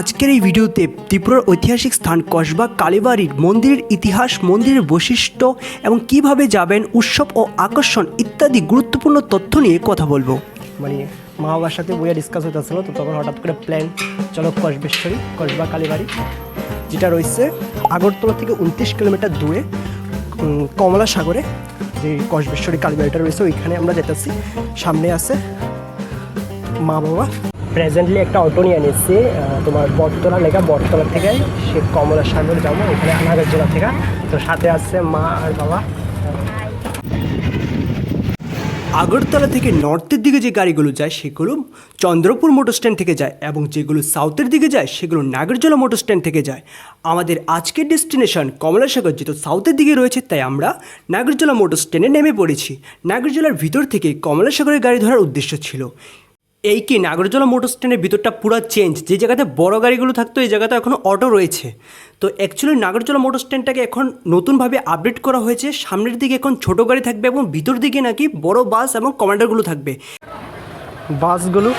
আজকের এই ভিডিওতে ত্রিপুরার ঐতিহাসিক স্থান কসবা কালীবাড়ির মন্দিরের ইতিহাস, মন্দিরের বৈশিষ্ট্য এবং কীভাবে যাবেন, উৎসব ও আকর্ষণ ইত্যাদি গুরুত্বপূর্ণ তথ্য নিয়ে কথা বলব। মানে মা বাবার সাথে বইয়া ডিসকাস হইতেছিল, তো তখন হঠাৎ করে প্ল্যান চলো কসবেশ্বরী, কসবা কালীবাড়ি, যেটা রয়েছে আগরতলা থেকে উনত্রিশ কিলোমিটার দূরে কমলা সাগরে, যে কসবেশ্বরী কালীবাড়িটা রয়েছে, ওইখানে আমরা যেতেছি। সামনে আছে মা বাবা প্রেজেন্টলি একটা অটো নিয়ে নিচ্ছি তোমার বটতলা লেখা, বটতলা থেকে সে কমলা সাগর যাব, এখানে নাগরজোড়া থেকে। তো সাথে আছে মা আর বাবা। আগরতলা থেকে নর্থের দিকে যে গাড়িগুলো যায়, সেগুলো চন্দ্রপুর মোটর স্ট্যান্ড থেকে যায় এবং যেগুলো সাউথের দিকে যায়, সেগুলো নাগরজোলা মোটর স্ট্যান্ড থেকে যায়। আমাদের আজকের ডেস্টিনেশন কমলাসাগর যেহেতু সাউথের দিকে রয়েছে, তাই আমরা নাগরজোলা মোটর স্ট্যান্ডে নেমে পড়েছি। নাগরজোলার ভিতর থেকে কমলাসাগরের গাড়ি ধরার উদ্দেশ্য ছিল। এই কি নাগরজোলা মোটর স্ট্যান্ডের ভিতরটা পুরো চেঞ্জ যে জায়গাতে বড় গাড়িগুলো থাকতো এই জায়গাতে এখন অটো রয়েছে। তো অ্যাকচুয়ালি নাগরজোলা মোটর স্ট্যান্ডটাকে এখন নতুনভাবে আপডেট করা হয়েছে। সামনের দিকে এখন ছোট গাড়ি থাকবে এবং ভিতর দিকে নাকি বড় বাস এবং কমান্ডারগুলো থাকবে। বাসগুলো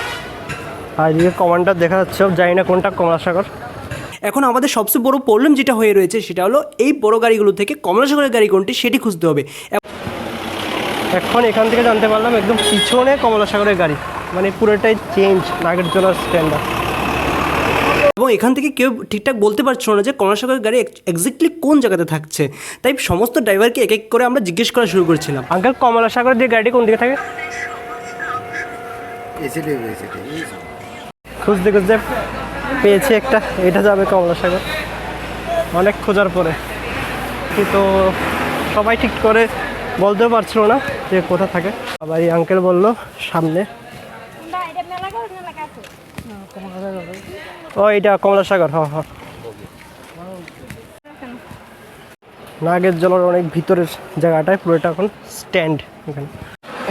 আর এদিকে কমান্ডার দেখা যাচ্ছে জানি না কোনটা কমলাসাগর। এখন আমাদের সবচেয়ে বড় প্রবলেম যেটা হয়ে রয়েছে সেটা হলো এই বড় গাড়িগুলো থেকে কমলাসাগরের গাড়ি কোনটি সেটি খুঁজতে হবে। এখন এখান থেকে জানতে পারলাম একদম পিছনে কমলাসাগরের গাড়ি। মানে পুরোটাই চেঞ্জ নাগরজোলার স্ট্যান্ডার্ড এবং এখান থেকে কেউ ঠিকঠাক বলতে পারছিল না যে কমলাসাগরের গাড়ি এক্স্যাক্টলি কোন জায়গাতে থাকছে। তাই সমস্ত ড্রাইভারকে এক এক করে আমরা জিজ্ঞেস করা শুরু করেছিলাম। আঙ্কেল কমলাসাগরের যে গাড়িটি কোন দিকে থাকে? খুঁজতে খুঁজতে পেয়েছি একটা। এটা যাবে কমলাসাগর। অনেক খোঁজার পরে। কিন্তু সবাই ঠিক করে বলতেও পারছিল না। যে কোথা থাকে? আবার এই আঙ্কেল বলল সামনে. ও এটা কমলাসাগর হ হ। নাগের জলের অনেক ভিতরের জায়গাটায় পুরোটা এখন স্ট্যান্ড এখানে।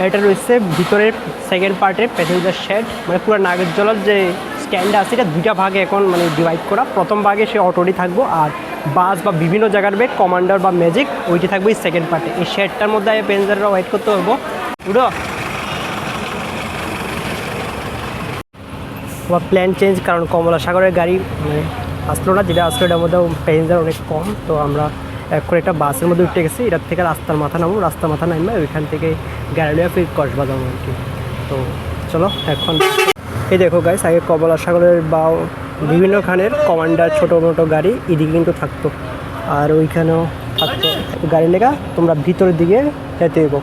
এটা রয়েছে ভিতরের সেকেন্ড পার্টের প্যাসেঞ্জার শেড মানে পুরো নাগের জলের যে স্ট্যান্ড আছে এটা দুইটা ভাগে এখন মানে ডিভাইড করা। প্রথম ভাগে সে অটোটি থাকব আর বাস বা বিভিন্ন জায়গার বেগ, কমান্ডার বা ম্যাজিক, ওইটি থাকবে সেকেন্ড পার্টে এই শেডটার মধ্যে প্যাসেঞ্জাররা ওয়েট করতে পারব উঠো। বা প্ল্যান চেঞ্জ কারণ কমলা সাগরের গাড়ি মানে আসলো না, যেটা আসলো, এটার মধ্যে প্যাসেঞ্জার অনেক কম। তো আমরা করে একটা বাসের মধ্যে উঠে গেছি, এটার থেকে রাস্তার মাথা নামো রাস্তার মাথা নামবে ওইখান থেকে গাড়ি নিয়ে ফির কসবা যাব আর কি। তো চলো, এখন। এই দেখো গাইস আগে কমলা সাগরের বা বিভিন্ন খানের কমান্ডার, ছোট মোটো গাড়ি, এদিকে কিন্তু থাকতো। আর ওইখানেও থাকতো। গাড়ি লেখা, তোমরা ভিতরের দিকে যেতে দেবো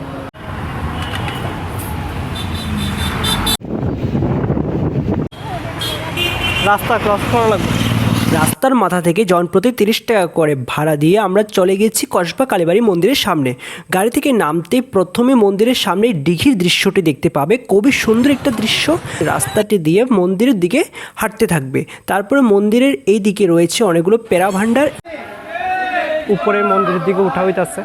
রাস্তা ক্রস করা লাগবে। রাস্তার মাথা থেকে জনপ্রতি তিরিশ টাকা করে ভাড়া দিয়ে আমরা চলে গেছি কসবা কালীবাড়ি মন্দিরের সামনে। গাড়ি থেকে নামতে প্রথমে মন্দিরের সামনে দিঘির দৃশ্যটি দেখতে পাবে। খুবই সুন্দর একটা দৃশ্য। রাস্তাটি দিয়ে মন্দিরের দিকে হাঁটতে থাকবে। তারপরে মন্দিরের এই দিকে রয়েছে অনেকগুলো পেরা ভাণ্ডার। উপরের মন্দিরের দিকে উঠা হইতাছে।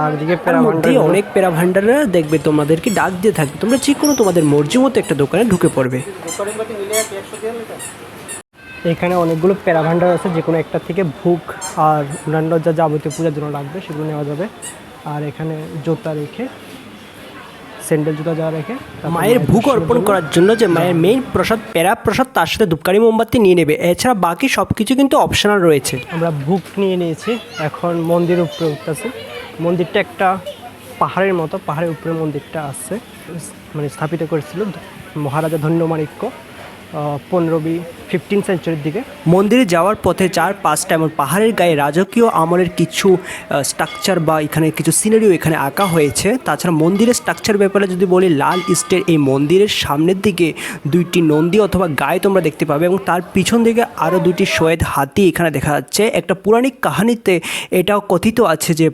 আর দিকে ভান্ডার অনেক পেরা ভাণ্ডাররা দেখবে তোমাদেরকে ডাক দিয়ে থাকবে। তোমরা যে কোনো তোমাদের মর্জি মতো একটা দোকানে ঢুকে পড়বে। এখানে অনেকগুলো প্যারা ভান্ডার আছে যে কোনো একটা থেকে ভুক আর অন্যান্য যা যাবতীয় পূজার জন্য লাগবে সেগুলো নেওয়া যাবে। আর এখানে জুতা রেখে স্যান্ডেল জুতা যা রেখে মায়ের ভোগ দর্শনের অর্পণ করার জন্য যে মায়ের মেইন প্রসাদ প্যারা প্রসাদ তার সাথে ধূপকারি মোমবাতি নিয়ে নেবে। এছাড়া বাকি সব কিছু কিন্তু অপশনাল রয়েছে। আমরা ভুক নিয়ে নিয়েছি এখন মন্দিরের উপরে উঠতেছি। মন্দিরটা একটা পাহাড়ের মতো পাহাড়ের উপরে মন্দিরটা আছে। মানে স্থাপিত করেছিল মহারাজা ধন্যমাণিক্য পনেরোবি ফিফটিন সেঞ্চুরির দিকে। মন্দিরে যাওয়ার পথে চার পাঁচটা এমন পাহাড়ের গায়ে রাজকীয় আমলের কিছু স্ট্রাকচার বা এখানে কিছু সিনারিও এখানে আঁকা হয়েছে। তাছাড়া মন্দিরের স্ট্রাকচার ব্যাপারে যদি বলি, লাল ইস্টের এই মন্দিরের সামনের দিকে দুইটি নন্দী অথবা গায়ে তোমরা দেখতে পাবে এবং তার পিছন দিকে আরও দুইটি শোয়েদ হাতি এখানে দেখা যাচ্ছে। একটা পৌরাণিক কাহিনীতে এটাও কথিত আছে যে,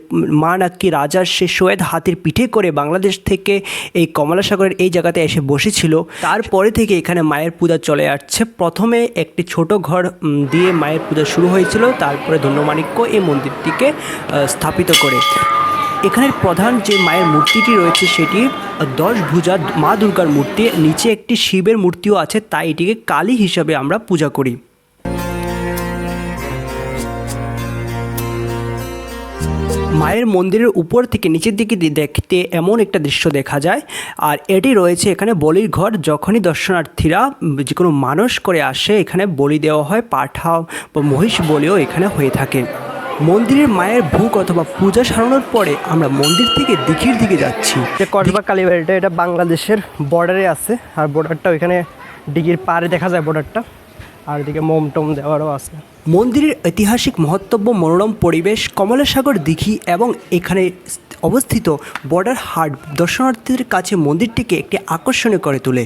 মা নাকি রাজার সে শোয়েদ হাতির পিঠে করে বাংলাদেশ থেকে এই কমলাসাগরের এই জায়গাতে এসে বসেছিল। তারপরে থেকে এখানে মায়ের পূজা চলে আসছে। প্রথমে একটি ছোট ঘর দিয়ে মায়ের পূজা শুরু হয়েছিল। তারপরে ধন্যমাণিক্য এই মন্দিরটিকে স্থাপিত করে। এখানের প্রধান যে মায়ের মূর্তিটি রয়েছে সেটি দশ ভুজা মা দুর্গার মূর্তি। নিচে একটি শিবের মূর্তিও আছে, তাই এটিকে কালী হিসাবে আমরা পূজা করি। মায়ের মন্দিরের উপর থেকে নিচের দিকে দেখতে এমন একটা দৃশ্য দেখা যায়। আর এটি রয়েছে এখানে বলির ঘর। যখনই দর্শনার্থীরা যে কোনো মানুষ করে আসে, এখানে বলি দেওয়া হয় পাঠা বা মহিষ বলিও এখানে হয়ে থাকে। মন্দিরের মায়ের ভুক অথবা পূজা সারানোর পরে আমরা মন্দির থেকে দিঘির দিকে যাচ্ছি। কসবা কালীবাড়িটা, এটা বাংলাদেশের বর্ডারে আছে। আর বর্ডারটা ওইখানে ডিগির পাড়ে দেখা যায় বর্ডারটা আর এদিকে মোম টোম দেওয়ারও আছে। মন্দিরের ঐতিহাসিক মহত্তব্য মনোরম পরিবেশ কমলাসাগর দীঘি এবং এখানে অবস্থিত বর্ডার হাট দর্শনার্থীদের কাছে মন্দিরটিকে একটি আকর্ষণীয় করে তোলে।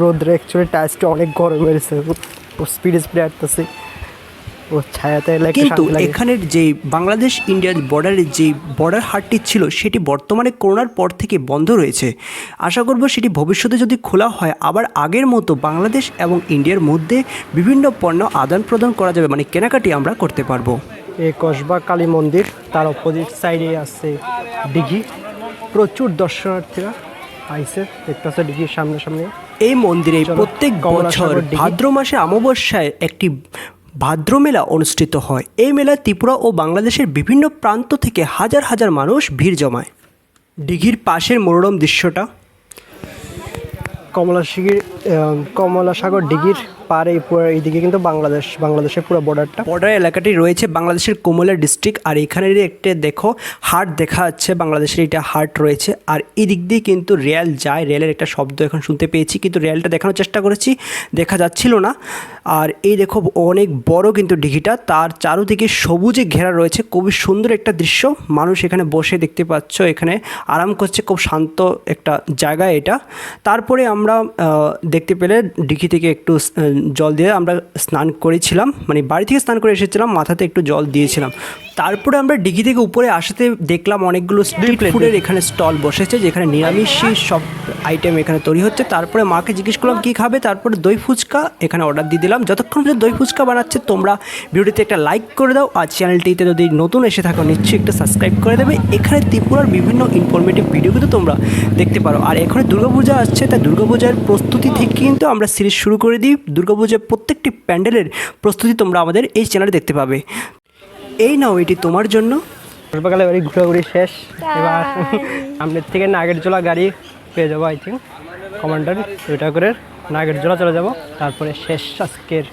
রোদ্রে অ্যাকচুয়ালি টাইসটা অনেক গরম হয়েছে। স্পিডে স্পিড স্পিড আসতেছে ও ছায়াতে কিন্তু এখানের যে বাংলাদেশ ইন্ডিয়ার বর্ডারের যে বর্ডার হাটটি ছিল সেটি বর্তমানে করোনার পর থেকে বন্ধ রয়েছে। আশা করব সেটি ভবিষ্যতে যদি খোলা হয় আবার আগের মতো বাংলাদেশ এবং ইন্ডিয়ার মধ্যে বিভিন্ন পণ্য আদান প্রদান করা যাবে মানে কেনাকাটি আমরা করতে পারব। এই কসবা কালী মন্দির তার অপোজিট সাইডে আছে ডিঘি। প্রচুর দর্শনার্থীরা আইসে দেখতেছে ডিঘির সামনে সামনে এই মন্দিরে প্রত্যেক বছর ভাদ্র মাসে অমাবস্যায় একটি ভাদ্র মেলা অনুষ্ঠিত হয়। এই মেলা ত্রিপুরা ও বাংলাদেশের বিভিন্ন প্রান্ত থেকে হাজার হাজার মানুষ ভিড় জমায়। দিঘির পাশের মনোরম দৃশ্যটা। কমলা সিগির কমলা সাগর ডিঘির পারে এই এইদিকে কিন্তু বাংলাদেশ, বাংলাদেশের পুরো বর্ডারটা বর্ডার এলাকাটি রয়েছে বাংলাদেশের কোমলা ডিস্ট্রিক্ট আর এখানের একটা দেখো হাট দেখা যাচ্ছে, বাংলাদেশের এটা হাট রয়েছে। আর এই দিক দিয়ে কিন্তু রেল যায় রেলের একটা শব্দ এখন শুনতে পেয়েছি, কিন্তু রেলটা দেখানোর চেষ্টা করেছি, দেখা যাচ্ছিল না। আর এই দেখো, অনেক বড় কিন্তু ডিঘিটা তার চারোদিকে সবুজে ঘেরা রয়েছে, খুবই সুন্দর একটা দৃশ্য। মানুষ এখানে বসে দেখতে পাচ্ছ, এখানে আরাম করছে, খুব শান্ত একটা জায়গা এটা। তারপরে আমরা দেখতে পেলে ডিঘি থেকে একটু জল দিয়ে আমরা স্নান করেছিলাম মানে বাড়ি থেকে স্নান করে এসেছিলাম, মাথাতে একটু জল দিয়েছিলাম। তারপরে আমরা ডিঘি থেকে উপরে আসতে দেখলাম অনেকগুলো স্ট্রিট ফুডের এখানে স্টল বসেছে যেখানে নিরামিষই সব আইটেম এখানে তৈরি হচ্ছে। তারপরে মাকে জিজ্ঞেস করলাম কী খাবে? তারপরে দই ফুচকা এখানে অর্ডার দিয়ে দিলাম। যতক্ষণ পর্যন্ত দই ফুচকা বানাচ্ছে তোমরা ভিডিওটিতে একটা লাইক করে দাও। আর চ্যানেলটিতে যদি নতুন এসে থাকো নিশ্চয়ই একটা সাবস্ক্রাইব করে দেবে। এখানে ত্রিপুরার বিভিন্ন ইনফরমেটিভ ভিডিও কিন্তু তোমরা দেখতে পারো। আর এখানে দুর্গাপূজা আসছে তাই দুর্গাপূজার প্রস্তুতি থেকে কিন্তু আমরা সিরিজ শুরু করে দিই। দুর্গাপূজার প্রত্যেকটি প্যান্ডেলের প্রস্তুতি তোমরা আমাদের এই চ্যানেলে দেখতে পাবে। এই নাও এটি তোমার জন্য। সকালে বাড়ি ঘোরাঘুরি শেষ এবার সামনের থেকে নাগেরজোলা গাড়ি পেয়ে যাব আই থিঙ্ক কমান্ডার ওইটা করে নাগেরজোলা চলে যাব। তারপরে শেষ আজকের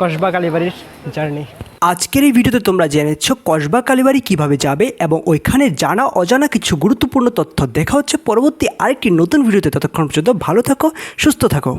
কসবা কালীবাড়ির জার্নি। আজকের এই ভিডিওতে তোমরা জেনেছ কসবা কালীবাড়ি কীভাবে যাবে এবং ওইখানে জানা অজানা কিছু গুরুত্বপূর্ণ তথ্য। দেখা হচ্ছে পরবর্তী আরেকটি নতুন ভিডিওতে। ততক্ষণ পর্যন্ত ভালো থাকো সুস্থ থাকো।